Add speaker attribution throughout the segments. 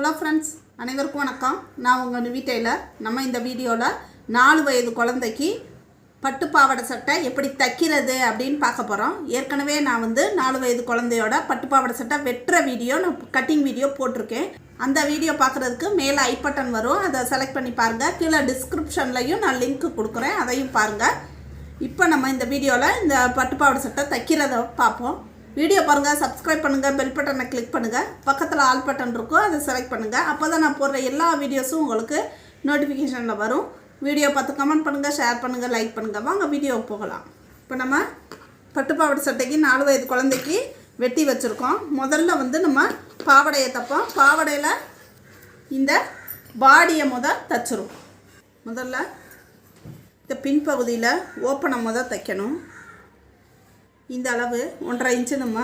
Speaker 1: Hello friends அனைவருக்கும் வணக்கம். நான் உங்கள் வீட்டையில் நம்ம இந்த வீடியோவில் நாலு வயது குழந்தைக்கு பட்டு பாவாடை சட்டை எப்படி தைக்கிறது அப்படின்னு பார்க்க போகிறோம் ஏற்கனவே நான் வந்து நாலு வயது குழந்தையோட பட்டு பாவாடை சட்டை வெட்டுற வீடியோ நான் கட்டிங் வீடியோ போட்டிருக்கேன். அந்த வீடியோ பார்க்குறதுக்கு மேலே ஐ பட்டன் வரும். அதை செலக்ட் பண்ணி பாருங்கள் கீழே டிஸ்கிரிப்ஷன்லையும் நான் லிங்க் கொடுக்குறேன். அதையும் பாருங்கள் இப்போ நம்ம இந்த வீடியோவில் இந்த பட்டு பாவாடை சட்டை தைக்கிறத பார்ப்போம். வீடியோ பாருங்கள் சப்ஸ்கிரைப் பண்ணுங்கள் பெல் பட்டனை கிளிக் பண்ணுங்கள் பக்கத்தில் ஆல் பட்டன் இருக்கும் அதை செலக்ட் பண்ணுங்கள் அப்போ தான் நான் போடுற எல்லா வீடியோஸும் உங்களுக்கு நோட்டிஃபிகேஷனில் வரும். வீடியோ பார்த்து கமெண்ட் பண்ணுங்கள் ஷேர் பண்ணுங்கள் லைக் பண்ணுங்கள் வாங்க வீடியோ போகலாம். இப்போ நம்ம பட்டு பாவாடை சட்டைக்கு நாலு வயது குழந்தைக்கு வெட்டி வச்சுருக்கோம். முதல்ல வந்து நம்ம பாவாடையை தைப்போம். பாவாடையில் இந்த பாடியை முத தைச்சிரும் முதல்ல இந்த பின்பகுதியில் ஓப்பனை முத தைக்கணும். இந்த அளவு ஒன்றரை இன்ச்சு நம்ம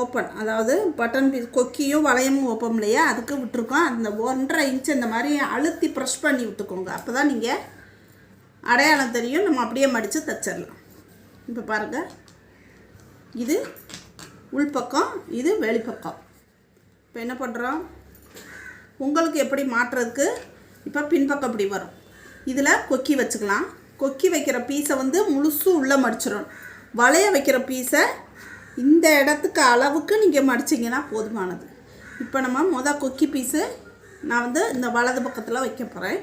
Speaker 1: ஓப்பன் அதாவது பட்டன் பீஸ் கொக்கியும் வளையமும் ஓப்பன் இல்லையா? அதுக்கு விட்டுருக்கோம். அந்த ஒன்றரை இன்ச்சு இந்த மாதிரி அழுத்தி ப்ரெஷ் பண்ணி விட்டுக்கோங்க. அப்போ தான் நீங்கள் அடையாளம் தெரியும். நம்ம அப்படியே மடித்து தைச்சிடலாம். இப்போ பாருங்கள் இது உள்பக்கம் இது வெளிப்பக்கம். இப்போ என்ன பண்ணுறோம் உங்களுக்கு எப்படி மாற்றுறதுக்கு இப்போ பின்பக்கம் இப்படி வரும். இதில் கொக்கி வச்சுக்கலாம். கொக்கி வைக்கிற பீஸை வந்து முழுசும் உள்ளே மடிச்சிடணும். வளைய வைக்கிற பீஸை இந்த இடத்துக்கு அளவுக்கு நீங்கள் மடிச்சிங்கன்னா போதுமானது. இப்போ நம்ம மொதல் கொக்கி பீஸு நான் வந்து இந்த வலது பக்கத்தில் வைக்க போகிறேன்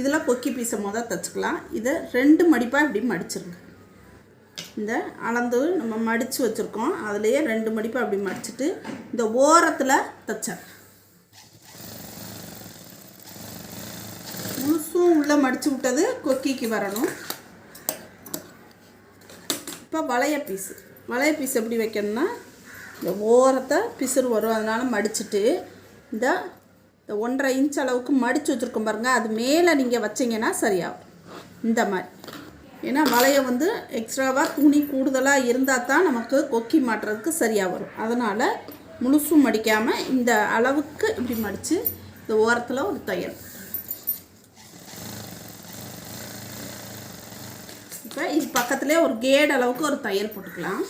Speaker 1: இதில் கொக்கி பீஸை மொதல் தைச்சிக்கலாம். இதை ரெண்டு மடிப்பாக இப்படி மடிச்சிருங்க. இந்த அளந்து நம்ம மடித்து வச்சுருக்கோம். அதுலேயே ரெண்டு மடிப்பாக அப்படி மடிச்சிட்டு இந்த ஓரத்தில் தைச்சேன் முழுசும் உள்ளே மடித்து விட்டது கொக்கிக்கு வரணும். இப்போ வளைய பீஸு வளைய பீஸ் எப்படி வைக்கணும்னா இந்த ஓரத்தை பிசுறு வரும். அதனால் மடிச்சுட்டு இந்த இந்த ஒன்றரை இன்ச் அளவுக்கு மடித்து வச்சுருக்கோம் பாருங்கள் அது மேலே நீங்கள் வச்சிங்கன்னா சரியாகும். இந்த மாதிரி. ஏன்னா வளைய வந்து எக்ஸ்ட்ராவாக துணி கூடுதலாக இருந்தால் தான் நமக்கு கொக்கி மாட்டுறதுக்கு சரியாக வரும். அதனால் முழுசும் மடிக்காமல் இந்த அளவுக்கு இப்படி மடித்து இந்த ஓரத்தில் ஒரு தையல். இப்போ இது பக்கத்துலேயே ஒரு கேடு அளவுக்கு ஒரு தையல் போட்டுக்கலாம்.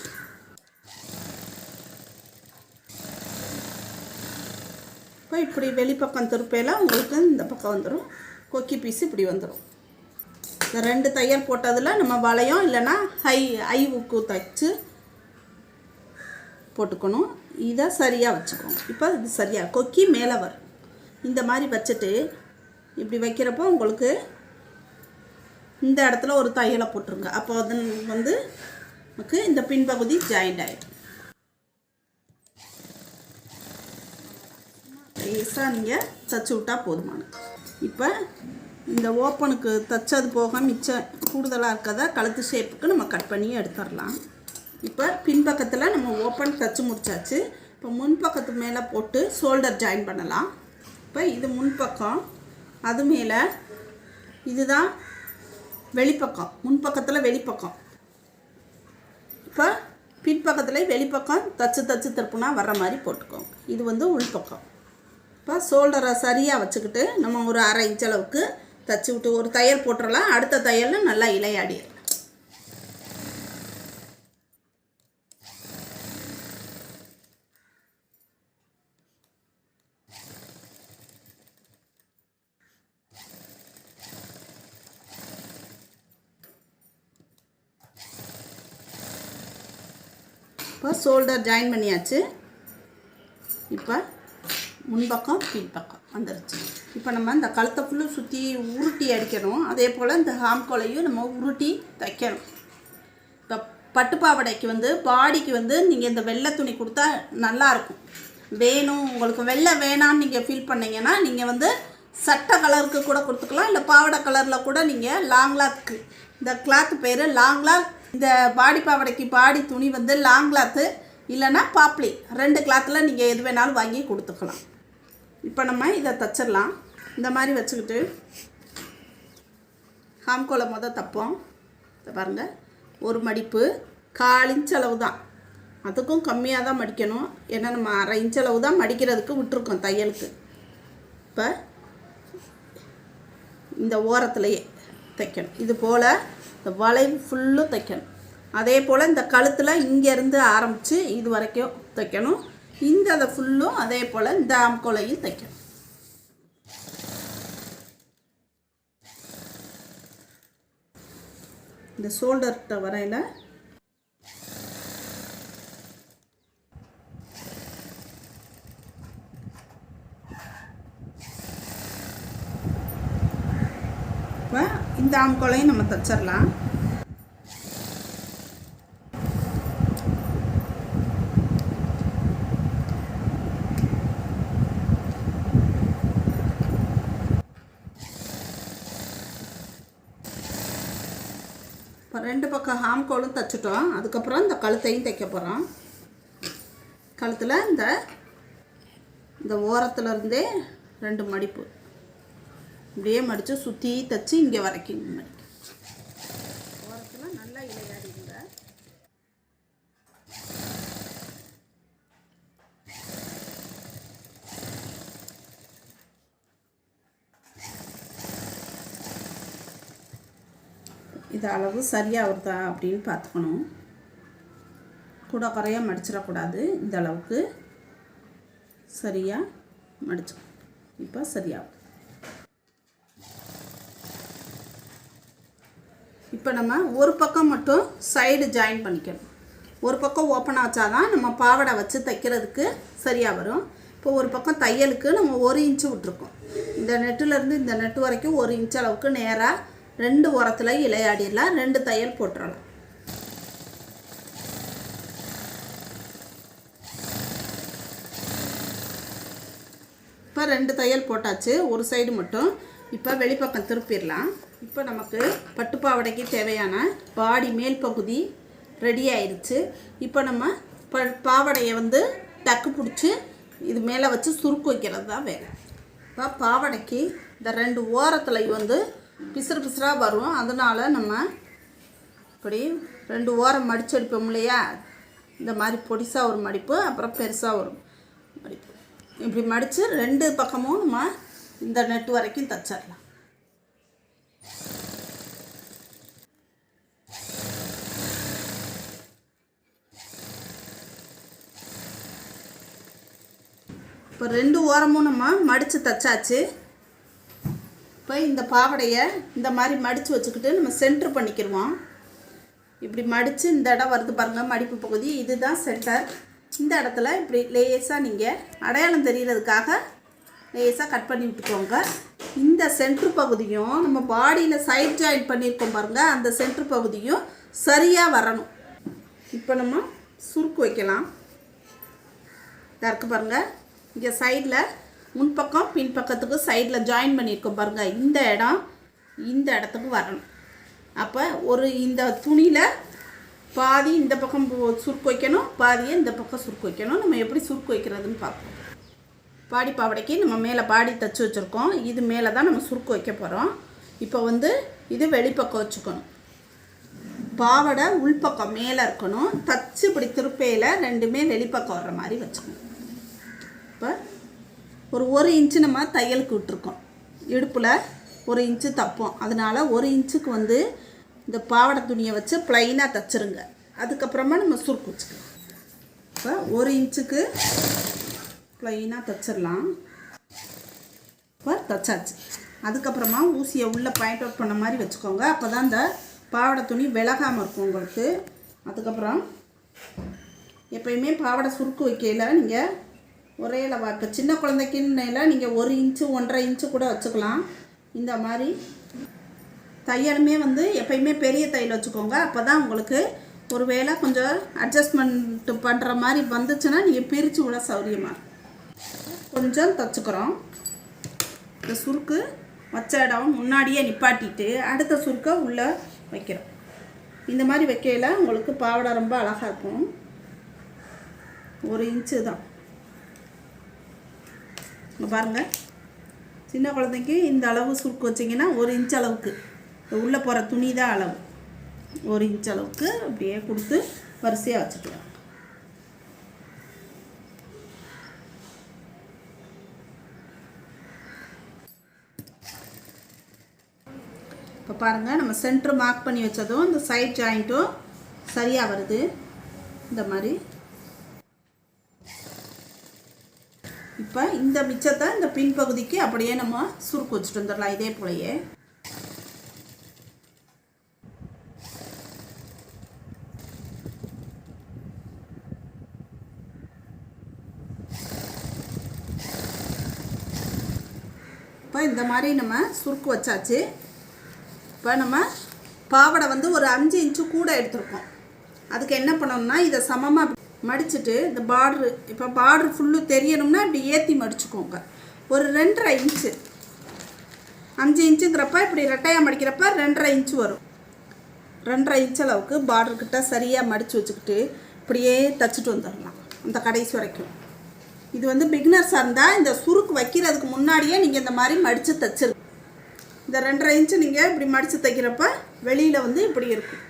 Speaker 1: இப்போ இப்படி வெளிப்பக்கம் திருப்பையில் உங்களுக்கு இந்த பக்கம் வந்துடும் கொக்கி பீஸ் இப்படி வந்துடும் இந்த ரெண்டு தையல் போட்டதில் நம்ம வளையம் இல்லைன்னா ஹை ஐ உக்கு தைச்சு போட்டுக்கணும். இதை சரியாக வச்சுக்கணும். இப்போ இது சரியாக கொக்கி மேலே வரும். இந்த மாதிரி வச்சுட்டு இப்படி வைக்கிறப்போ உங்களுக்கு இந்த இடத்துல ஒரு தையலை போட்டுருங்க. அப்போ அது வந்து நமக்கு இந்த பின்பகுதி ஜாயிண்ட் ஆகிடும் லேசாக நீங்கள் தச்சு விட்டால் போதுமானது. இப்போ இந்த ஓப்பனுக்கு தைச்சது போக மிச்சம் கூடுதலாக இருக்கதா கழுத்து ஷேப்புக்கு நம்ம கட் பண்ணி எடுத்துடலாம். இப்போ பின்பக்கத்தில் நம்ம ஓப்பன் தச்சு முடிச்சாச்சு. இப்போ முன்பக்கத்து மேலே போட்டு ஷோல்டர் ஜாயின் பண்ணலாம். இப்போ இது முன்பக்கம் அது மேலே இதுதான் வெளிப்பக்கம். முன்பக்கத்தில் வெளிப்பக்கம். இப்போ பின்பக்கத்தில் வெளிப்பக்கம் தச்சு தச்சு திருப்புனா வர்ற மாதிரி போட்டுக்கோங்க. இது வந்து உள்பக்கம். இப்போ ஷோல்டரை சரியாக வச்சுக்கிட்டு நம்ம ஒரு அரை இன்ச் அளவுக்கு தச்சு விட்டு ஒரு தையல் போட்டுடலாம் அடுத்த தையலில் நல்லா இலையாடிடலாம். இப்போ ஷோல்டர் ஜாயின் பண்ணியாச்சு. இப்போ முன்பக்கம் பின்பக்கம் வந்துருச்சு. இப்போ நம்ம இந்த கழுத்தை ஃபுல்லும் சுற்றி உருட்டி அடிக்கணும். அதே போல் இந்த ஹாம்கோலையும் நம்ம உருட்டி தைக்கணும். இப்போ பட்டுப்பாவடைக்கு வந்து பாடிக்கு வந்து நீங்கள் இந்த வெள்ளை துணி கொடுத்தா நல்லாயிருக்கும் வேணும் உங்களுக்கு வெள்ளை வேணான்னு நீங்கள் ஃபீல் பண்ணீங்கன்னா நீங்கள் வந்து சட்டை கலருக்கு கூட கொடுத்துக்கலாம். இல்லை பாவாடை கலரில் கூட நீங்கள் லாங் லாக்கு இந்த கிளாத் பேர் லாங் லாக் இந்த பாடி பாவடைக்கு பாடி துணி வந்து லாங் கிளாத்து இல்லைன்னா பாப்ளி ரெண்டு கிளாத்தில் நீங்கள் எது வேணாலும் வாங்கி கொடுத்துக்கலாம். இப்போ நம்ம இதை தச்சிடலாம். இந்த மாதிரி வச்சுக்கிட்டு ஹாம்கோலை மொதல் தப்போம். இதை பாருங்கள் ஒரு மடிப்பு கால் இன்ச் அளவு தான். அதுக்கும் கம்மியாக தான் மடிக்கணும். ஏன்னா நம்ம அரை இன்ச் அளவு தான் மடிக்கிறதுக்கு விட்டுருக்கோம் தையலுக்கு. இப்போ இந்த ஓரத்துலையே தைக்கணும். இது போல் இந்த வளைவு ஃபுல்லும் தைக்கணும். அதே போல் இந்த கழுத்தில் இங்கேருந்து ஆரம்பித்து இது வரைக்கும் தைக்கணும். இந்த அதை ஃபுல்லும் அதே போல் இந்த ஆம்கோலையும் தைக்கணும். இந்த ஷோல்டர்கிட்ட வரையில் இப்போ இந்த ஆம்கோலையும் நம்ம தச்சிடலாம் இப்போ ரெண்டு பக்கம் ஹாம்கோலும் தைச்சிட்டோம். அதுக்கப்புறம் இந்த கழுத்தையும் தைக்க போகிறோம் கழுத்தில் இந்த இந்த ஓரத்துலேருந்தே ரெண்டு மடிப்பு. இப்படியே மடித்து சுற்றி தைச்சி இங்கே வரைக்கும் மடிக்கும் ஓரத்தில் நல்லா இலையாடிங்க இது அளவு சரியாக வருதா அப்படின்னு பார்த்துக்கணும். கூட குறையாக மடிச்சிடக்கூடாது. இந்த அளவுக்கு சரியாக மடிச்சு இப்போ சரியாகும் இப்போ நம்ம ஒரு பக்கம் மட்டும் சைடு ஜாயின் பண்ணிக்கணும். ஒரு பக்கம் ஓப்பன் ஆச்சாதான் நம்ம பாவாடை வச்சு தைக்கிறதுக்கு சரியாக வரும். இப்போ ஒரு பக்கம் தையலுக்கு நம்ம ஒரு இன்ச்சு விட்ருக்கோம் இந்த நெட்டுலேருந்து இந்த நெட்டு வரைக்கும் ஒரு இன்ச் அளவுக்கு நேராக ரெண்டு உரத்தில் இலையாடிடலாம் ரெண்டு தையல் போட்டுடலாம் இப்போ ரெண்டு தையல் போட்டாச்சு. ஒரு சைடு மட்டும் இப்போ வெளிப்பக்கம் திருப்பிடலாம். இப்போ நமக்கு பட்டுப்பாவடைக்கு தேவையான பாடி மேல் பகுதி ரெடி ஆயிடுச்சு இப்போ நம்ம ப பாவாடையை வந்து டக்கு பிடிச்சி இது மேலே வச்சு சுருக்கு வைக்கிறது தான் வேலை. இப்போ பாவாடைக்கு இந்த ரெண்டு ஓரத்தில் வந்து பிசுறு பிசுறாக வரும். அதனால் நம்ம இப்படி ரெண்டு ஓரம் மடிச்சு அடிப்போம் இல்லையா? இந்த மாதிரி பொடிசாக ஒரு மடிப்பு அப்புறம் பெருசாக ஒரு மடிப்பு. இப்படி மடித்து ரெண்டு பக்கமும் நம்ம இந்த நெட் வரைக்கும் தச்சிடலாம் இப்போ ரெண்டு ஓரமும் நம்ம மடித்து தச்சாச்சு. இப்போ இந்த பாவடையை இந்த மாதிரி மடித்து வச்சுக்கிட்டு நம்ம சென்ட்ரு பண்ணிக்கிடுவோம் இப்படி மடித்து இந்த இடம் வருது பாருங்கள் மடிப்பு பகுதி. இதுதான் சென்டர் இந்த இடத்துல இப்படி லேஸாக நீங்கள் அடையாளம் தெரிகிறதுக்காக லேஸாக கட் பண்ணி விட்டுக்கோங்க. இந்த சென்ட்ரு பகுதியும் நம்ம பாடியில் சைட் ஜாயின் பண்ணியிருக்கோம் பாருங்கள் அந்த சென்ட்ரு பகுதியும் சரியாக வரணும். இப்போ நம்ம சுருக்கு வைக்கலாம். இதா பாருங்கள் இங்கே சைடில் முன்பக்கம் பின்பக்கத்துக்கு சைடில் ஜாயின் பண்ணியிருக்கோம் பாருங்கள் இந்த இடம் இந்த இடத்துக்கு வரணும். அப்போ ஒரு இந்த துணியில் பாதி இந்த பக்கம் போ- சுருக்கு வைக்கணும் பாதியை இந்த பக்கம் சுருக்கு வைக்கணும். நம்ம எப்படி சுருக்கு வைக்கிறதுன்னு பார்ப்போம். பாடி பாவடைக்கு நம்ம மேலே பாடி தச்சு வச்சுருக்கோம். இது மேலே தான் நம்ம சுருக்கு வைக்க போகிறோம். இப்போ வந்து இது வெளிப்பக்கம் வச்சுக்கணும். பாவாடை உள்பக்கம் மேலே இருக்கணும். தச்சு இப்படி திருப்பையில் ரெண்டுமே வெளிப்பக்கம் வர்ற மாதிரி வச்சுக்கணும். இப்போ ஒரு ஒரு இன்ச்சு நம்ம தையலுக்கு விட்டுருக்கோம். இடுப்பில் ஒரு இன்ச்சு தப்போம். அதனால் ஒரு இன்ச்சுக்கு வந்து இந்த பாவாடை துணியை வச்சு ப்ளைனாக தச்சுருங்க. அதுக்கப்புறமா நம்ம சுருக்கு வச்சுக்கலாம். இப்போ ஒரு இன்ச்சுக்கு ப்ளைனாக தச்சிடலாம் இப்போ தச்சாச்சு. அதுக்கப்புறமா ஊசியை உள்ளே பாயிண்ட் அவுட் பண்ண மாதிரி வச்சுக்கோங்க. அப்போ தான் இந்த பாவாடை துணி விலகாமல் இருக்கும் உங்களுக்கு. அதுக்கப்புறம் எப்பயுமே பாவாடை சுருக்கு வைக்கையில் நீங்கள் ஒரே அளவா இப்போ சின்ன குழந்தைக்குன்னையில் நீங்கள் ஒரு இன்ச்சு ஒன்றரை இன்ச்சு கூட வச்சுக்கலாம். இந்த மாதிரி தையலுமே வந்து எப்பயுமே பெரிய தையல் வச்சுக்கோங்க. அப்போ தான் உங்களுக்கு ஒரு வேளை கொஞ்சம் அட்ஜஸ்ட்மெண்ட் பண்ணுற மாதிரி வந்துச்சுன்னா நீங்கள் பிரித்து விட சௌரியமாக இருக்கும். கொஞ்சம் தச்சுக்கிறோம். இந்த சுருக்கு வச்ச இடம் முன்னாடியே நிப்பாட்டிட்டு அடுத்த சுருக்கை உள்ளே வைக்கிறோம். இந்த மாதிரி வைக்கையில் உங்களுக்கு பாவாடை ரொம்ப அழகாக இருக்கும். ஒரு இன்ச்சு தான். இங்கே பாருங்கள் சின்ன குழந்தைக்கு இந்த அளவு சுருக்கு வச்சிங்கன்னா ஒரு இன்ச் அளவுக்கு. உள்ளே போகிற துணி தான் அளவு. ஒரு இன்ச் அளவுக்கு அப்படியே கொடுத்து வரிசையாக வச்சுக்கலாம். இப்போ பாருங்கள் நம்ம சென்டர் மார்க் பண்ணி வச்சதும் இந்த சைட் ஜாயிண்ட்டும் சரியாக வருது. இந்த மாதிரி. இப்போ இந்த மிச்சத்தை இந்த பின்பகுதிக்கு அப்படியே நம்ம சுருக்கு வச்சுட்டு வந்துடலாம் இதே போலயே. இப்போ இந்த மாதிரி நம்ம சுருக்கு வச்சாச்சு. இப்போ நம்ம பாவாடை வந்து ஒரு அஞ்சு இன்ச்சு கூட எடுத்திருக்கோம். அதுக்கு என்ன பண்ணணும்னா இதை சமமாக மடிச்சுட்டு இந்த பார்ட்ரு இப்போ பார்ட்ரு ஃபுல்லு தெரியணும்னா இப்படி ஏற்றி மடிச்சுக்கோங்க. ஒரு ரெண்டரை இன்ச்சு அஞ்சு இன்ச்சுங்கிறப்ப இப்படி ரெட்டையாக மடிக்கிறப்ப ரெண்டரை இன்ச்சு வரும். ரெண்டரை இன்ச் அளவுக்கு பார்டர் கிட்ட சரியாக மடித்து வச்சுக்கிட்டு இப்படியே தச்சுட்டு வந்துடலாம் அந்த கடைசி வரைக்கும். இது வந்து பிகினர்ஸாக இருந்தால் இந்த சுருக்கு வைக்கிறதுக்கு முன்னாடியே நீங்கள் இந்த மாதிரி மடித்து தச்சிரு இந்த ரெண்டரை இன்ச்சு நீங்கள் இப்படி மடித்து தைக்கிறப்ப வெளியில் வந்து இப்படி இருக்கும்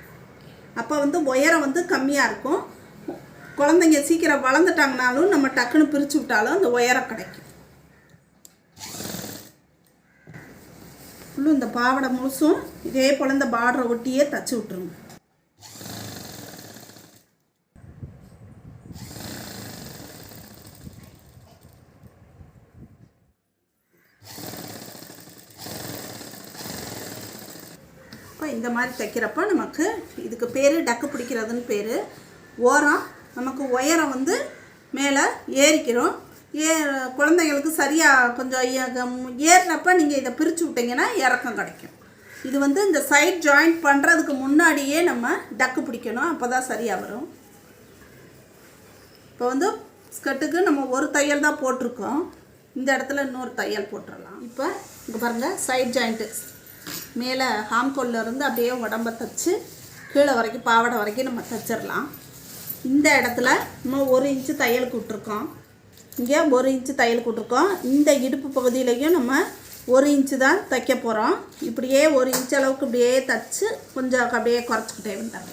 Speaker 1: அப்போ வந்து உயரம் வந்து கம்மியாக இருக்கும். குழந்தைங்க சீக்கிரம் வளர்ந்துட்டாங்கனாலும் நம்ம டக்குன்னு பிரித்து விட்டாலும் அந்த உயரம் கிடைக்கும். ஃபுல்லும் இந்த பாவாடை முழுசும் இதே போல் இந்த பார்டரை ஒட்டியே தச்சு விட்ருங்க இந்த மாதிரி தைக்கிறப்போ நமக்கு இதுக்கு பேர் டக்கு பிடிக்கிறதுன்னு பேர். ஓரம் நமக்கு உயரம் வந்து மேலே ஏறிக்கிறோம். ஏ குழந்தைங்களுக்கு சரியாக கொஞ்சம் ஏ- நீங்கள் இதை பிரித்து விட்டிங்கன்னா இறக்கம் கிடைக்கும். இது வந்து இந்த சைட் ஜாயிண்ட் பண்ணுறதுக்கு முன்னாடியே நம்ம டக்கு பிடிக்கணும். அப்போ தான் சரியாக வரும். இப்போ வந்து ஸ்கர்ட்டுக்கு நம்ம ஒரு தையல் தான் போட்டிருக்கோம். இந்த இடத்துல இன்னொரு தையல் போட்டுடலாம் இப்போ இங்கே பாருங்கள் சைட் ஜாயிண்ட்டு மேலே ஹாம்கோல்லேருந்து அப்படியே உடம்ப தைச்சு கீழே வரைக்கும் பாவாடை வரைக்கும் நம்ம தைச்சிடலாம். இந்த இடத்துல நம்ம ஒரு இன்ச்சு தையல் கூட்டிருக்கோம். இங்கே ஒரு இன்ச்சு தையல் கூட்டிருக்கோம். இந்த இடுப்பு பகுதியிலையும் நம்ம ஒரு இன்ச்சு தான் தைக்க போகிறோம் இப்படியே ஒரு இன்ச்சு அளவுக்கு இப்படியே தைச்சு கொஞ்சம் அப்படியே குறைச்சிக்கிட்டே வந்தாங்க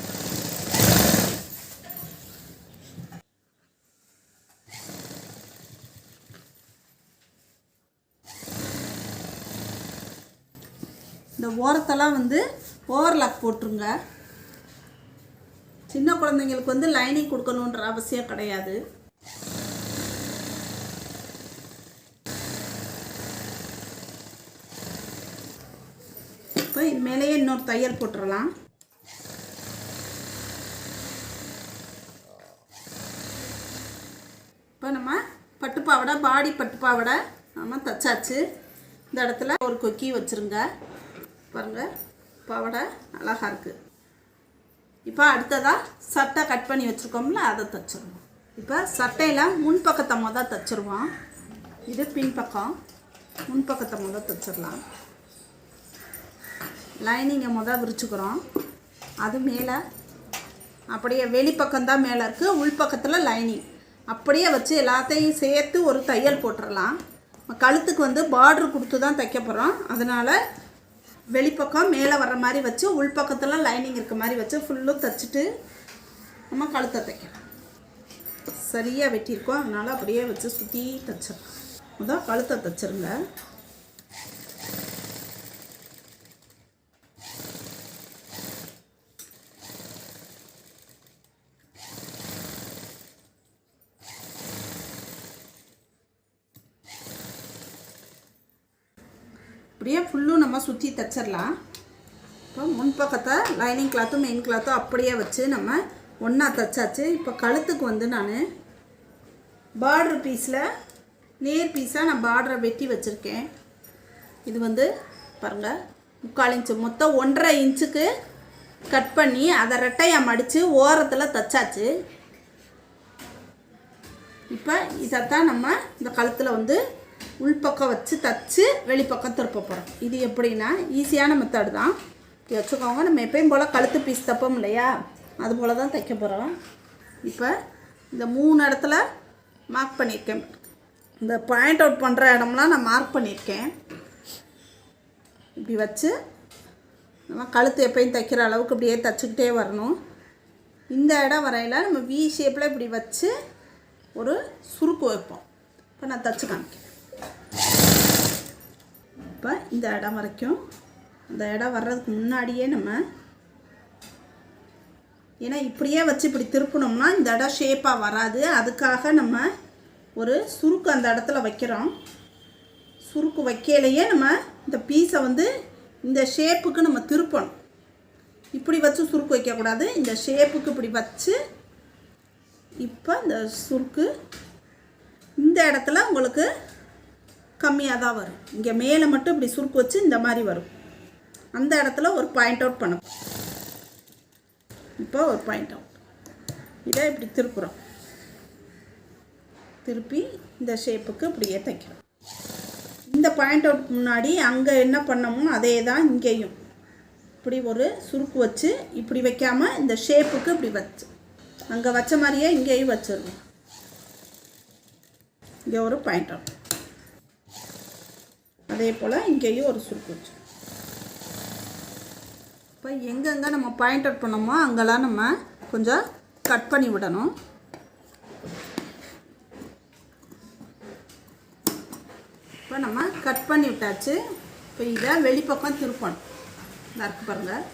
Speaker 1: ஓரத்தெல்லாம் வந்து ஓவர்லாக் போட்டுருங்க. சின்ன குழந்தைங்களுக்கு வந்து லைனிங் கொடுக்கணுன்ற அவசியம் கிடையாது. இப்போ இது மேலேயே இன்னொரு தையல் போட்டுடலாம் இப்போ நம்ம பட்டுப்பாவடை பாடி பட்டுப்பாவடை நம்ம தச்சாச்சு. இந்த இடத்துல ஒரு கொக்கி வச்சுருங்க. பாருங்கள் பாவாடை அழகாக இருக்குது இப்போ அடுத்ததாக சட்டை கட் பண்ணி வச்சுருக்கோம்ல அதை தச்சிருவோம் இப்போ சட்டையில் முன்பக்கத்தை மொதல் தச்சிருவோம். இது பின்பக்கம். முன்பக்கத்தை மொதல் தச்சிடலாம். லைனிங்கை மொதல் விரிச்சுக்கிறோம். அது மேலே அப்படியே வெளிப்பக்கம்தான் மேலே இருக்குது உள்பக்கத்தில் லைனிங் அப்படியே வச்சு எல்லாத்தையும் சேர்த்து ஒரு தையல் போட்டுடலாம் கழுத்துக்கு வந்து பார்டர் கொடுத்து தான் தைக்க போகிறோம் அதனால் வெளிப்பக்கம் மேலே வர்ற மாதிரி வச்சு உள்பக்கத்தில் லைனிங் இருக்க மாதிரி வச்சு ஃபுல்லும் தைச்சிட்டு நம்ம கழுத்தை தைக்கலாம். சரியாக வெட்டியிருக்கோம். அதனால் அப்படியே வச்சு சுற்றி தைச்சிடலாம். முதல் கழுத்தை தைச்சிருங்க. அப்படியே ஃபுல்லும் நம்ம சுற்றி தைச்சிடலாம் இப்போ முன்பக்கத்தை லைனிங் கிளாத்தும் மெயின் கிளாத்தும் அப்படியே வச்சு நம்ம ஒன்றா தைச்சாச்சு. இப்போ கழுத்துக்கு வந்து நான் பார்டர் பீஸில் நேர் பீஸாக நான் பார்டரை வெட்டி வச்சுருக்கேன். இது வந்து பாருங்கள் முக்கால் இன்ச்சு மொத்தம் ஒன்றரை இன்ச்சுக்கு கட் பண்ணி அதை ரெட்டையாக மடித்து ஓரத்தில் தைச்சாச்சு. இப்போ இதைத்தான் நம்ம இந்த கழுத்தில் வந்து உள்பக்கம் வச்சு தச்சு வெளிப்பக்கம் திருப்ப போகிறோம் இது எப்படின்னா ஈஸியான மெத்தடு தான். இப்படி வச்சுக்கோங்க நம்ம எப்பயும் போல் கழுத்து பீஸ் தப்போம் இல்லையா? அது போல் தான் தைக்க போகிறோம் இப்போ இந்த மூணு இடத்துல மார்க் பண்ணியிருக்கேன் இந்த பாயிண்ட் அவுட் பண்ணுற இடம்லாம் நான் மார்க் பண்ணியிருக்கேன் இப்படி வச்சு நம்ம கழுத்து எப்பயும் தைக்கிற அளவுக்கு இப்படியே தைச்சிக்கிட்டே வரணும். இந்த இடம் வரையில் நம்ம வி ஷேப்பில் இப்படி வச்சு ஒரு சுருக்கு வைப்போம். இப்போ நான் தச்சு காமிக்கிறேன். இப்போ இந்த இடம் வரைக்கும் இந்த இடம் வர்றதுக்கு முன்னாடியே நம்ம ஏன்னா இப்படியே வச்சு இப்படி திருப்பினோம்னா இந்த இடம் ஷேப்பாக வராது. அதுக்காக நம்ம ஒரு சுருக்கு அந்த இடத்துல வைக்கிறோம். சுருக்கு வைக்கையிலையே நம்ம இந்த பீஸை வந்து இந்த ஷேப்புக்கு நம்ம திருப்பணும். இப்படி வச்சு சுருக்கு வைக்கக்கூடாது. இந்த ஷேப்புக்கு இப்படி வச்சு இப்போ இந்த சுருக்கு இந்த இடத்துல உங்களுக்கு கம்மியாக தான் வரும். இங்கே மேலே மட்டும் இப்படி சுருக்கு வச்சு இந்த மாதிரி வரும். அந்த இடத்துல ஒரு பாயிண்ட் அவுட் பண்ணும் இப்போ ஒரு பாயிண்ட் அவுட் இதை இப்படி திருப்புறோம். திருப்பி இந்த ஷேப்புக்கு இப்படியே தைக்கிறோம். இந்த பாயிண்ட் அவுட் முன்னாடி அங்கே என்ன பண்ணமோ அதே தான் இங்கேயும். இப்படி ஒரு சுருக்கு வச்சு இப்படி வைக்காமல் இந்த ஷேப்புக்கு இப்படி வச்சு. அங்கே வச்ச மாதிரியே இங்கேயும் வச்சிடணும். இங்கே ஒரு பாயிண்ட் அவுட் அதே போல் இங்கேயும் ஒரு சுருக்கு வச்சு இப்போ எங்கெங்கே நம்ம பாயிண்ட் அவுட் பண்ணோமோ அங்கெல்லாம் நம்ம கொஞ்சம் கட் பண்ணி விடணும். இப்போ நம்ம கட் பண்ணி விட்டாச்சு. இப்போ இதை வெளிப்பக்கம் திருப்பணும். நறுக்கு பாருங்கள்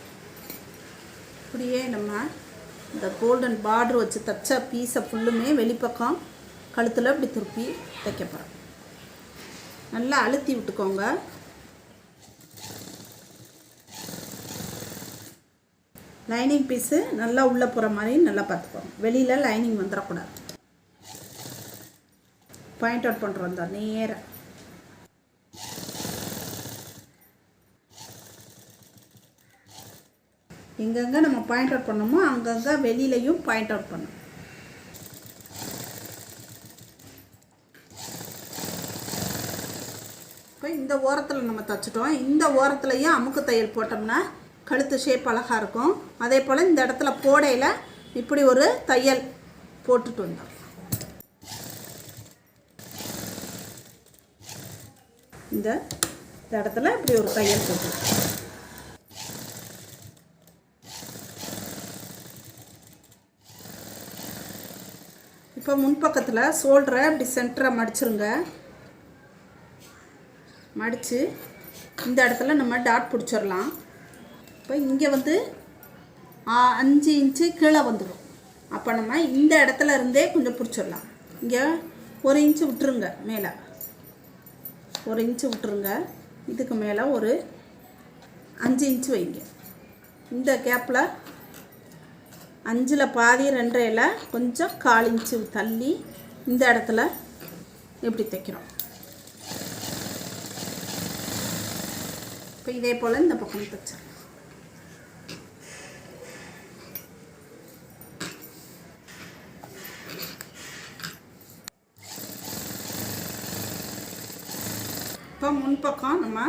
Speaker 1: இப்படியே நம்ம இந்த கோல்டன் பார்டர் வச்சு தைச்ச பீஸை ஃபுல்லுமே வெளிப்பக்கம் கழுத்தில் இப்படி திருப்பி தைக்க போகிறோம் நல்லா அழுத்தி விட்டுக்கோங்க. லைனிங் பீஸு நல்லா உள்ளே போகிற மாதிரி நல்லா பார்த்துக்கோங்க. வெளியில் லைனிங் வந்துடக்கூடாது பாயிண்ட் அவுட் பண்ணுறோம் இந்த நேராக எங்கெங்கே நம்ம பாயிண்ட் அவுட் பண்ணோமோ அங்கங்கே வெளியிலையும் பாயிண்ட் அவுட் பண்ணணும் இப்போ இந்த ஓரத்தில் நம்ம தைச்சிட்டோம். இந்த ஓரத்துலையும் அமுக்கு தையல் போட்டோம்னா கழுத்து ஷேப் அழகாக இருக்கும். அதே போல் இந்த இடத்துல போடையில் இப்படி ஒரு தையல் போட்டுட்டு வந்தோம். இந்த இடத்துல இப்படி ஒரு தையல் போட்டு இப்போ முன்பக்கத்தில் ஷோல்டரை இப்படி சென்டரை மடிச்சிருங்க. மடித்து இந்த இடத்துல நம்ம டாட் பிடிச்சிடலாம். இப்போ இங்கே வந்து அஞ்சு இன்ச்சு கீழே வந்துடும் அப்போ நம்ம இந்த இடத்துல இருந்தே கொஞ்சம் பிடிச்சிடலாம். இங்கே ஒரு இன்ச்சு விட்டுருங்க மேலே. ஒரு இன்ச்சு விட்டுருங்க. இதுக்கு மேலே ஒரு அஞ்சு இன்ச்சு வைங்க. இந்த கேப்பில் அஞ்சில் பாதி ரெண்டரையில் கொஞ்சம் கால் இன்ச்சு தள்ளி இந்த இடத்துல இப்படி தைக்கிறோம்? இப்போ இதே போல் இந்த பக்கம் தைச்சோம் இப்போ முன்பக்கம் நம்ம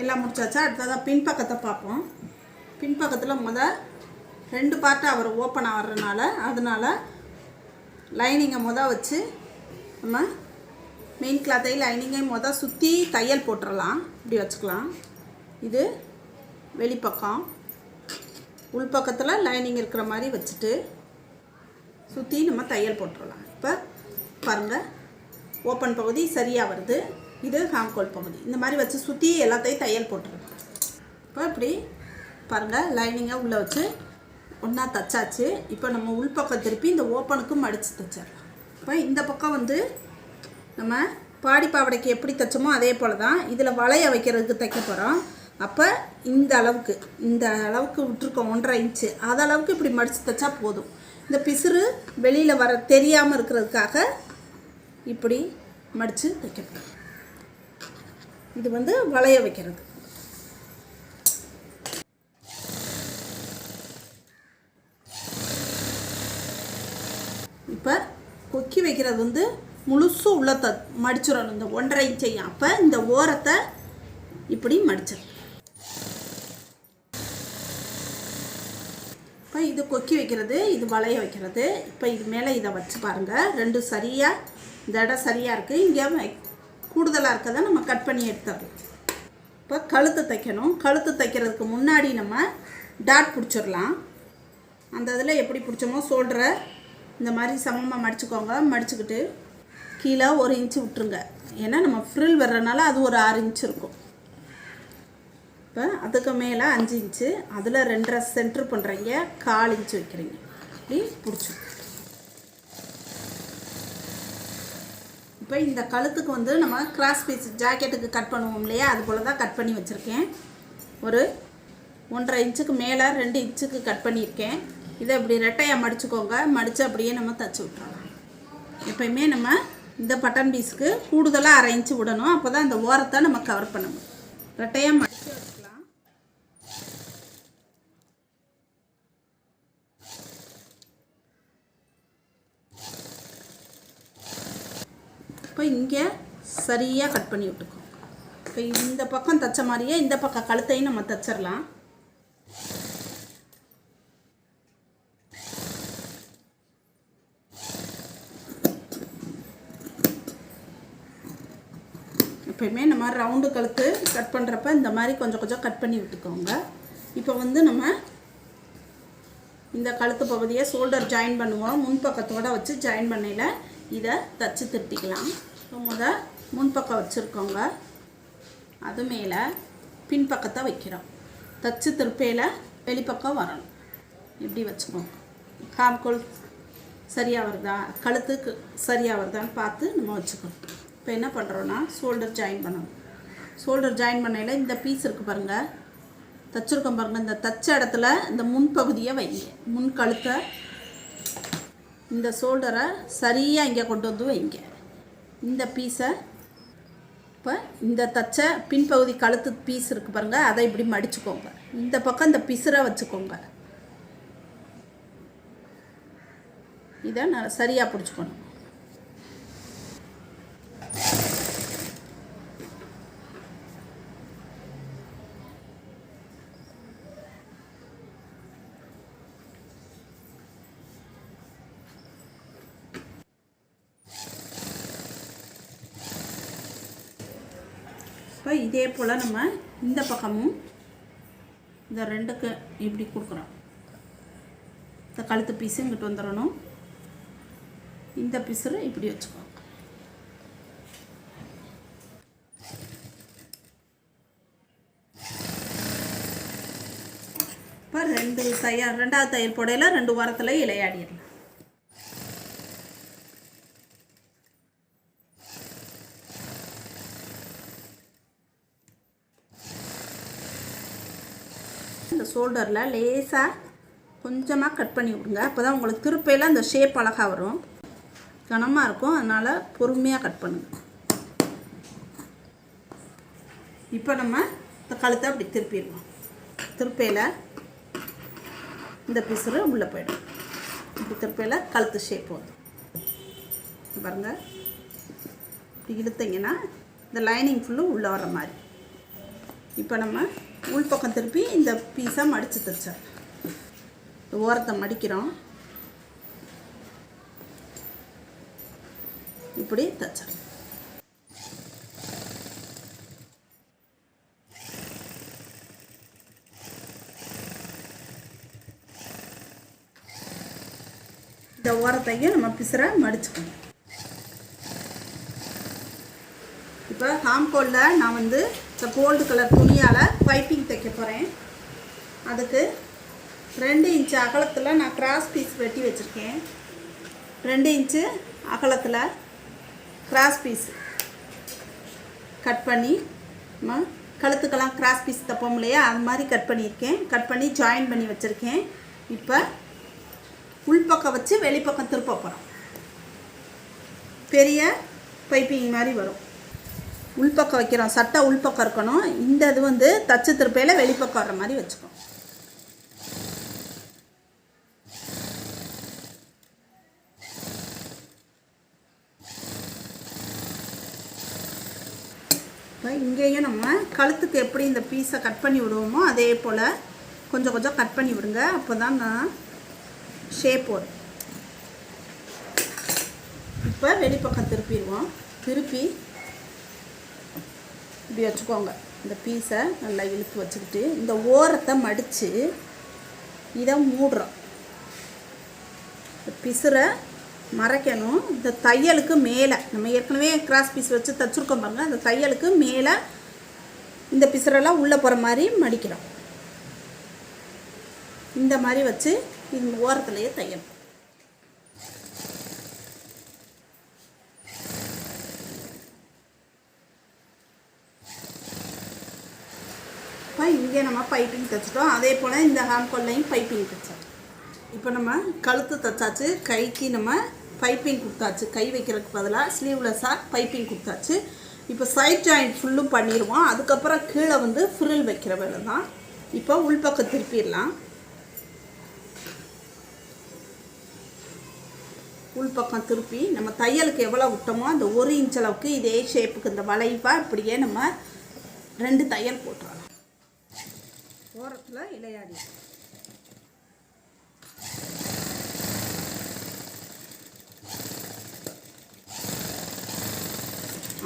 Speaker 1: எல்லாம் முடிச்சாச்சா? அடுத்ததாக பின்பக்கத்தை பார்ப்போம். பின்பக்கத்தில் முத ரெண்டு பார்ட்டாக அவர் ஓப்பன் ஆகிறதுனால அதனால் லைனிங்கை முத வச்சு நம்ம மெயின் கிளாத்தை லைனிங்கையும் மொதல் சுற்றி தையல் போட்டுடலாம் இப்படி வச்சுக்கலாம். இது வெளிப்பக்கம். உள்பக்கத்தில் லைனிங் இருக்கிற மாதிரி வச்சுட்டு சுற்றி நம்ம தையல் போட்டுடலாம் இப்போ பாருங்கள் ஓப்பன் பகுதி சரியாக வருது. இது ஹாம்கோல் பகுதி. இந்த மாதிரி வச்சு சுற்றி எல்லாத்தையும் தையல் போட்டுருக்கோம் இப்போ இப்படி பாருங்கள் லைனிங்காக உள்ளே வச்சு ஒன்றா தச்சாச்சு. இப்போ நம்ம உள்பக்கம் திருப்பி இந்த ஓப்பனுக்கு மடித்து தைச்சிடலாம். இப்போ இந்த பக்கம் வந்து நம்ம பாடி பாவடைக்கு எப்படி தைச்சோமோ அதே போல் தான் இதில் வளைய வைக்கிறதுக்கு தைக்க போகிறோம் அப்போ இந்த அளவுக்கு இந்த அளவுக்கு விட்டுருக்கோம் ஒன்றரை இன்ச்சு. அது அளவுக்கு இப்படி மடித்து தைச்சா போதும். இந்த பிசுறு வெளியில் வர தெரியாமல் இருக்கிறதுக்காக இப்படி மடித்து தைக்கணும் இது வந்து வளைய வைக்கிறது. இப்போ கொக்கி வைக்கிறது வந்து முழுசும் உள்ள த மடிச்சிடணும். இந்த ஒன்றரை இன்ச்சையும் அப்போ இந்த ஓரத்தை இப்படி மடிச்சிடணும். இப்போ இது கொக்கி வைக்கிறது இது வளைய வைக்கிறது. இப்போ இது மேலே இதை வச்சு பாருங்கள் ரெண்டும் சரியாக இந்த இடம் சரியாக இருக்குது இங்கே கூடுதலாக இருக்கதை நம்ம கட் பண்ணி எடுத்துடலாம் இப்போ கழுத்து தைக்கணும். கழுத்து தைக்கிறதுக்கு முன்னாடி நம்ம டாட் பிடிச்சிடலாம். அந்த இதில் எப்படி பிடிச்சோமோ சோல்டரை இந்த மாதிரி சமமாக மடிச்சுக்கோங்க. மடிச்சுக்கிட்டு கீழே ஒரு இன்ச்சு விட்டுருங்க. ஏன்னா நம்ம ஃப்ரில் வர்றதுனால அது ஒரு ஆறு இன்ச்சு இருக்கும். இப்போ அதுக்கு மேலே அஞ்சு இன்ச்சு அதில் ரெண்டரை சென்ட்ரு பண்ணுறீங்க கால் இன்ச்சு வைக்கிறீங்க. இப்படி பிடிச்சி. இப்போ இந்த கழுத்துக்கு வந்து நம்ம கிராஸ் பீஸ் ஜாக்கெட்டுக்கு கட் பண்ணுவோம் இல்லையா? அது போல் தான் கட் பண்ணி வச்சுருக்கேன். ஒரு ஒன்றரை இன்ச்சுக்கு மேலே ரெண்டு இன்ச்சுக்கு கட் பண்ணியிருக்கேன். இதை இப்படி ரெட்டையாக மடிச்சுக்கோங்க. மடித்து அப்படியே நம்ம தச்சு விட்றலாம் எப்பயுமே நம்ம இந்த பட்டன் பீஸுக்கு கூடுதலாக அரை இன்ச்சு விடணும். அப்போ தான் இந்த ஓரத்தை நம்ம கவர் பண்ணணும் ரெட்டையாக மடித்து வச்சுக்கலாம் இப்போ இங்கே சரியாக கட் பண்ணி விட்டுக்கோங்க இப்போ இந்த பக்கம் தைச்ச மாதிரியே இந்த பக்கம் கழுத்தையும் நம்ம தைச்சிடலாம் எப்பயுமே நம்ம ரவுண்டு கழுத்து கட் பண்ணுறப்ப இந்த மாதிரி கொஞ்சம் கொஞ்சம் கட் பண்ணி விட்டுக்கோங்க. இப்போ வந்து நம்ம இந்த கழுத்து பகுதியை ஷோல்டர் ஜாயின் பண்ணுவோம். முன்பக்கத்தோடு வச்சு ஜாயின் பண்ணையில் இதை தச்சு திருத்திக்கலாம். இப்போ முத முன்பக்கம் வச்சுருக்கோங்க. அது மேலே பின்பக்கத்தை வைக்கிறோம். தச்சு திருப்பையில் வெளிப்பக்கம் வரணும். இப்படி வச்சுக்கோங்க? காம்கோல் சரியாக வருதா? கழுத்துக்கு சரியாக வருதான்னு பார்த்து நம்ம வச்சுக்கணும். இப்போ என்ன பண்ணுறோன்னா ஷோல்டர் ஜாயின் பண்ணணும். ஷோல்டர் ஜாயின் பண்ணையில் இந்த பீஸ் இருக்குது பாருங்கள் தச்சுருக்கோம் பாருங்கள் இந்த தச்ச இடத்துல இந்த முன்பகுதியை வைங்க. முன் கழுத்தை இந்த ஷோல்டரை சரியாக இங்கே கொண்டு வந்து வைங்க. இந்த பீஸை இப்போ இந்த தச்ச பின்பகுதி கழுத்து பீஸ் இருக்குது பாருங்கள் அதை இப்படி மடிச்சுக்கோங்க. இந்த பக்கம் இந்த பிசுரை வச்சுக்கோங்க. இதை நான் சரியாக பிடிச்சிக்கணும் இப்போ இதே போல் நம்ம இந்த பக்கமும் இந்த ரெண்டுக்கு இப்படி கொடுக்குறோம். இந்த கழுத்து பீஸு இங்கிட்டு வந்துடணும். இந்த பீஸில் இப்படி வச்சுக்கோங்க. இப்போ ரெண்டு தையல் ரெண்டாவது தையல் போடையில் ரெண்டு வாரத்தில் இலையாடிடலாம் ஷோல்டரில் லேசாக கொஞ்சமாக கட் பண்ணி விடுங்க. அப்போ தான் உங்களுக்கு திருப்பையில் அந்த ஷேப் அழகாக வரும். கனமாக இருக்கும். அதனால் பொறுமையாக கட் பண்ணுங்கள் இப்போ நம்ம இந்த கழுத்தை அப்படி திருப்பிடுவோம் திருப்பையில் இந்த பிசுறு உள்ளே போயிடும். இப்படி திருப்பையில் கழுத்து ஷேப் வரும். பாருங்கள் பாருங்க. இப்படி இழுத்தீங்கன்னா இந்த லைனிங் ஃபுல்லும் உள்ளே வர மாதிரி. இப்போ நம்ம உள்பக்கம் திருப்பி இந்த பீஸாக மடித்து தைச்சோம் ஓரத்தை மடிக்கிறோம். இப்படி தைச்சோம் இந்த ஓரத்தையும் நம்ம பிசுற மடிச்சுக்கணும். இப்போ ஹாம்கோலில் நான் வந்து இந்த கோல்டு கலர் துணியால் பைப்பிங் தைக்க போகிறேன் அதுக்கு ரெண்டு இன்ச்சு அகலத்தில் நான் கிராஸ் பீஸ் வெட்டி வச்சுருக்கேன். ரெண்டு இன்ச்சு அகலத்தில் கிராஸ் பீஸ் கட் பண்ணி நம்ம கழுத்துக்கெல்லாம் கிராஸ் பீஸ் தைப்போம் இல்லையா? அது மாதிரி கட் பண்ணியிருக்கேன். கட் பண்ணி ஜாயின் பண்ணி வச்சுருக்கேன். இப்போ உள்பக்கம் வச்சு வெளிப்பக்கம் திருப்ப போகிறோம் பெரிய பைப்பிங் மாதிரி வரும். உள்பக்கம் வைக்கிறோம் சட்டை உள்பக்கம் இருக்கணும். இந்த இது வந்து தச்சு திருப்பையில் வெளிப்பக்கம் வர்ற மாதிரி வச்சுக்கணும் இப்போ இங்கேயும் நம்ம கழுத்துக்கு எப்படி இந்த பீஸை கட் பண்ணி விடுவோமோ அதே போல் கொஞ்சம் கொஞ்சம் கட் பண்ணி விடுங்க. அப்போ தான் நான் ஷேப் வரும் இப்போ வெளிப்பக்கம் திருப்பிடுவோம். திருப்பி இப்படி வச்சுக்கோங்க. இந்த பீஸை நல்லா இழுத்து வச்சுக்கிட்டு இந்த ஓரத்தை மடித்து இதை மூடுறோம். இந்த பிசுரை மறைக்கணும். இந்த தையலுக்கு மேலே நம்ம ஏற்கனவே கிராஸ் பீஸ் வச்சு தச்சுருக்கோம் பாருங்க. அந்த தையலுக்கு மேலே இந்த பிசுரெல்லாம் உள்ளே போகிற மாதிரி மடிக்கிறோம். இந்த மாதிரி வச்சு இந்த ஓரத்துலேயே தையணும். இப்போ இங்கே நம்ம பைப்பிங் தைச்சிட்டோம். அதே போல் இந்த ஹேம்கொல்லையும் பைப்பிங் தைச்சோம். இப்போ நம்ம கழுத்து தைச்சாச்சு. கைக்கு நம்ம பைப்பிங் கொடுத்தாச்சு. கை வைக்கிறதுக்கு பதிலாக ஸ்லீவ்லெஸ்ஸாக பைப்பிங் கொடுத்தாச்சு. இப்போ சைட் ஜாயிண்ட் ஃபுல்லும் பண்ணிடுவோம். அதுக்கப்புறம் கீழே வந்து ஃப்ரில் வைக்கிற வேலை தான். இப்போ உள்பக்கம் திருப்பிடலாம். உள்பக்கம் திருப்பி நம்ம தையலுக்கு எவ்வளோ விட்டோமோ அந்த ஒரு இன்ச் அளவுக்கு இதே ஷேப்புக்கு இந்த வளைவாக இப்படியே நம்ம ரெண்டு தையல் போட்டுறலாம். ஓரத்தில் இலையாடி.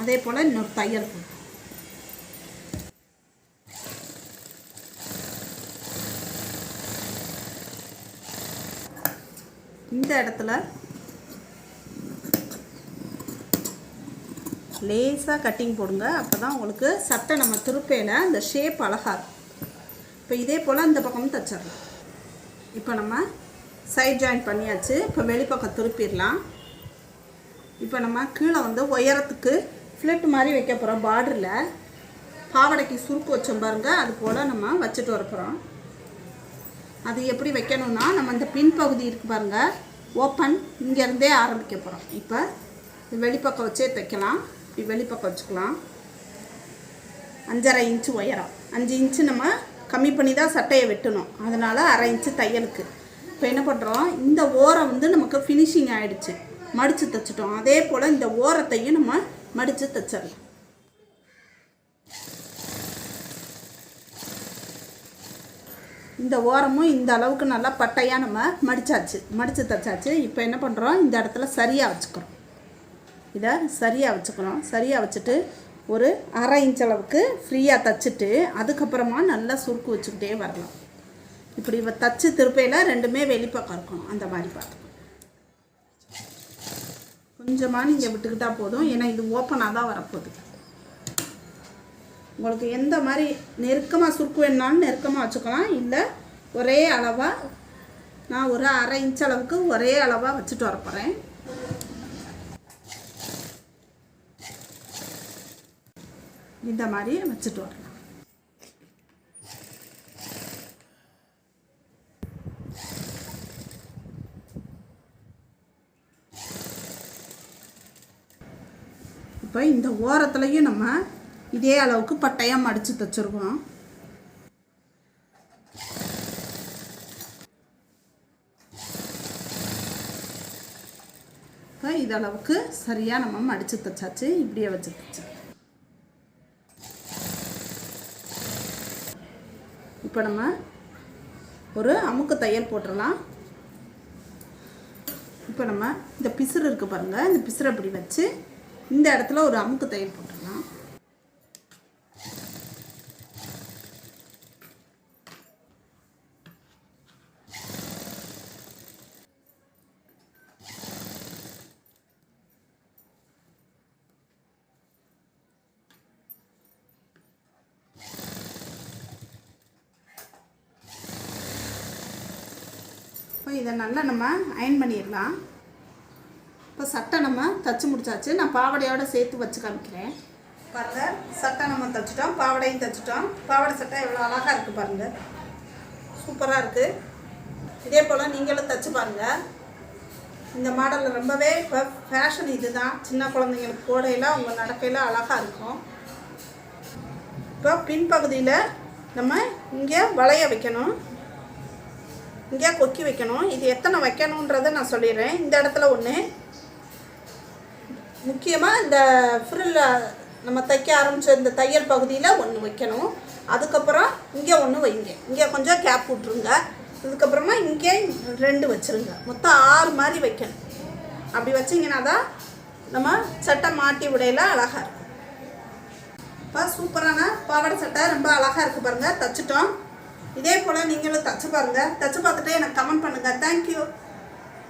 Speaker 1: அதே போல் இன்னொரு தையல் போட்டு இந்த இடத்துல லேசாக கட்டிங் போடுங்க. அப்போ தான் உங்களுக்கு சட்டை நம்ம திருப்பையில் அந்த ஷேப் அழகா இருக்கும். இப்போ இதே போல் இந்த பக்கமும் தைச்சிடலாம். இப்போ நம்ம சைட் ஜாயின் பண்ணியாச்சு. இப்போ வெளிப்பக்கம் திருப்பிடலாம். இப்போ நம்ம கீழே வந்து உயரத்துக்கு ஃப்ளிட் மாதிரி வைக்க போகிறோம் பார்டரில் பாவாடைக்கு சுருக்கு வச்சோம் பாருங்கள் அது போல் நம்ம வச்சுட்டு வரப்போகிறோம் அது எப்படி வைக்கணும்னா நம்ம இந்த பின்பகுதி இருக்குது பாருங்கள் ஓப்பன் இங்கேருந்தே ஆரம்பிக்க போகிறோம் இப்போ வெளிப்பக்கம் வச்சே தைக்கலாம். இப்படி வெளிப்பக்கம் வச்சுக்கலாம். அஞ்சரை இன்ச்சு உயரம். அஞ்சு இன்ச்சு நம்ம கம்மி பண்ணி தான் சட்டையை வெட்டணும். அதனால் அரை இன்ச்சு தையலுக்கு. இப்போ என்ன பண்ணுறோம் இந்த ஓரம் வந்து நமக்கு ஃபினிஷிங் ஆகிடுச்சு மடித்து தைச்சிட்டோம். அதே போல் இந்த ஓரத்தையும் நம்ம மடித்து தைச்சிடலாம். இந்த ஓரமும் இந்த அளவுக்கு நல்லா பட்டையாக நம்ம மடிச்சாச்சு. மடித்து தைச்சாச்சு. இப்போ என்ன பண்ணுறோம் இந்த இடத்துல சரியாக வச்சுக்கிறோம். இதை சரியாக வச்சுக்கிறோம். சரியாக வச்சுட்டு ஒரு அரை இன்ச் அளவுக்கு ஃப்ரீயாக தைச்சிட்டு அதுக்கப்புறமா நல்லா சுருக்கு வச்சுக்கிட்டே வரலாம். இப்படி இவ தச்சு திருப்பையில் ரெண்டுமே வெளிப்பக்கம் இருக்கணும் அந்த மாதிரி பார்த்துக்கணும் கொஞ்சமாக நீங்கள் விட்டுக்கிட்டால் போதும் ஏன்னா இது ஓப்பனாக தான் வரப்போகுது. உங்களுக்கு எந்த மாதிரி நெருக்கமாக சுருக்கு வேணுனாலும் நெருக்கமாக வச்சுக்கலாம் இல்லை ஒரே அளவாக நான் ஒரு அரை இன்ச் அளவுக்கு ஒரே அளவாக வச்சுட்டு வரப்போகிறேன் இந்த மாதிரி வச்சுட்டு வரலாம். இப்போ இந்த ஓரத்துலையும் நம்ம இதே அளவுக்கு பட்டையாக மடித்து தைச்சிருக்கோம். இப்போ இதளவுக்கு சரியாக நம்ம மடித்து தைச்சாச்சு இப்படியே வச்சு தைச்சு. இப்போ நம்ம ஒரு அமுக்கு தையல் போட்டுடலாம் இப்போ நம்ம இந்த பிசுறு இருக்குது பாருங்கள் இந்த பிசுறு அப்படி வச்சு இந்த இடத்துல ஒரு அமுக்கு தையல் போட்டுடலாம் இதை நல்லா நம்ம அயன் பண்ணிடலாம். இப்போ சட்டை நம்ம தச்சு முடிச்சாச்சு. நான் பாவாடையோட சேர்த்து வச்சு காமிக்கிறேன். பாருங்க சட்டை நம்ம தைச்சிட்டோம். பாவாடையும் தைச்சிட்டோம். பாவாடை சட்டை எவ்வளோ அழகாக இருக்குது பாருங்கள் சூப்பராக இருக்குது இதே போல் நீங்களும் தச்சு பாருங்கள் இந்த மாடலில் ரொம்பவே இப்போ ஃபேஷன் இதுதான். சின்ன குழந்தைங்களுக்கு போடையில் அவங்க நடக்கையில் அழகாக இருக்கும். இப்போ பின்பகுதியில் நம்ம இங்கே வளைய வைக்கணும். இங்கே கொக்கி வைக்கணும். இது எத்தனை வைக்கணுன்றதை நான் சொல்லிடுறேன். இந்த இடத்துல ஒன்று முக்கியமாக இந்த ஃப்ரில்ல நம்ம தைக்க ஆரம்பித்த இந்த தையல் பகுதியில் ஒன்று வைக்கணும். அதுக்கப்புறம் இங்கே ஒன்று வைங்க. இங்கே கொஞ்சம் கேப் விட்ருங்க இதுக்கப்புறமா இங்கே ரெண்டு வச்சுருங்க. மொத்தம் ஆறு மாதிரி வைக்கணும். அப்படி வச்சிங்கன்னா தான் நம்ம சட்டை மாட்டி விடையில அழகாக இருக்கும். இப்போ சூப்பரான பாவாடை சட்டை. ரொம்ப அழகாக இருக்குது பாருங்கள் தச்சுட்டோம். இதே போல் நீங்களும் தச்சு பாருங்கள் தச்சு பார்த்துட்டு எனக்கு கமெண்ட் பண்ணுங்கள் தேங்க்யூ